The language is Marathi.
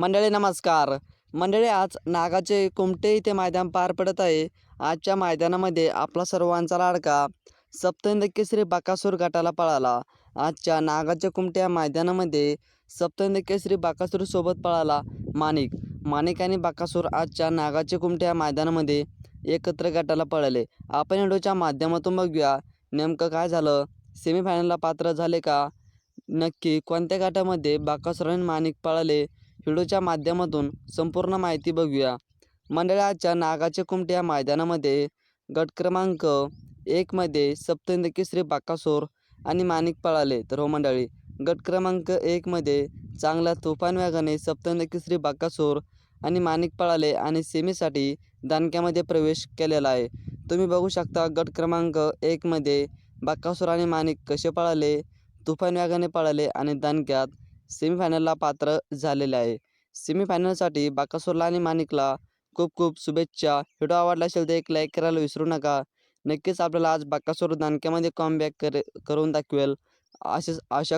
मंडळी नमस्कार. मंडळी आज नागाचे कुमटे इथे मैदान पार पडत आहे. आजच्या मैदानामध्ये आपला सर्वांचा लाडका सप्तहिंद केसरी बाकासूर गटाला पळाला. आजच्या नागाच्या कुमटे या मैदानामध्ये सप्तहिंद केसरी बाकासूर सोबत पळाला माणिक. माणिक आणि बाकासूर आजच्या नागाचे कुमटे या मैदानामध्ये एकत्र गटाला पळाले. आपण व्हिडिओच्या माध्यमातून बघूया. नेमकं काय झालं? सेमीफायनलला पात्र झाले का? नक्की कोणत्या गटामध्ये बाकासूर आणि माणिक पळाले? व्हिडिओच्या माध्यमातून संपूर्ण माहिती बघूया. मंडळाच्या नागाचे कुमटे या मैदानामध्ये गट क्रमांक एकमध्ये सप्तंदकी श्री बाकासोर आणि माणिक पळाले. तर हो मंडळी गट क्रमांक एकमध्ये चांगल्या तुफान व्यागाने सप्तंदकी श्री बाकासोर आणि माणिक पळाले आणि सेमीसाठी दानक्यामध्ये प्रवेश केलेला आहे. तुम्ही बघू शकता गट क्रमांक एकमध्ये बाकासूर आणि माणिक कसे पळाले तुफान व्यागाने पळाले आणि दानक्यात सेमीफायनलला पात्र झालेले आहे. सेमीफायनलसाठी बाकासूरला आणि माणिकला खूप खूप शुभेच्छा. व्हिडिओ आवडला असेल तर एक लाईक करायला विसरू नका. नक्कीच आपल्याला आज बाकासूर दानक्यामध्ये कॉमबॅक करे करून दाखवेल. असेच अशा